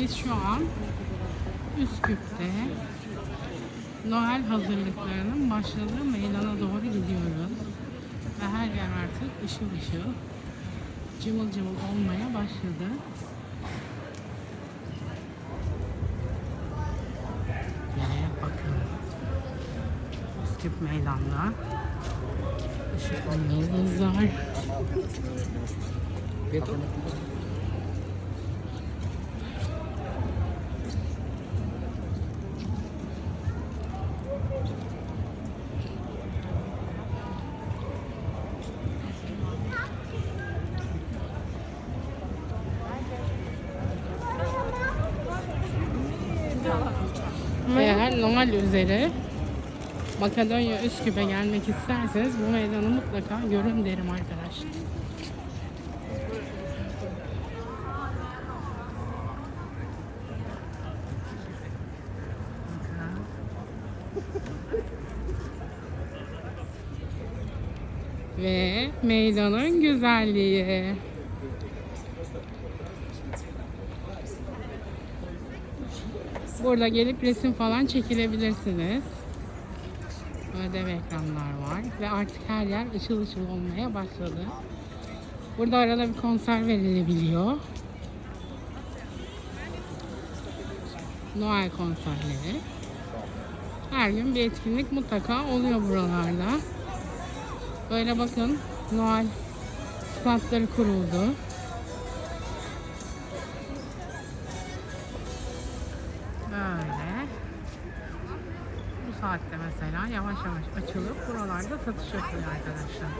Biz şu an Üsküp'te Noel hazırlıklarının başladığı meydana doğru gidiyoruz. Ve her yer artık ışıl ışıl, cıvıl cıvıl olmaya başladı. Ve bakın Üsküp meydanda ışıklı yıldızlar. Eğer Noel üzeri Makedonya Üsküp'e gelmek isterseniz bu meydanı mutlaka görün derim arkadaşlar. Ve meydanın güzelliği. Burada gelip resim falan çekilebilirsiniz. Böyle dev ekranlar var ve artık her yer ışıl ışıl olmaya başladı. Burada arada bir konser verilebiliyor. Noel konserleri. Her gün bir etkinlik mutlaka oluyor buralarda. Böyle bakın Noel standları kuruldu. Saatte mesela yavaş yavaş açılıp buralarda satış yapıyor arkadaşlar.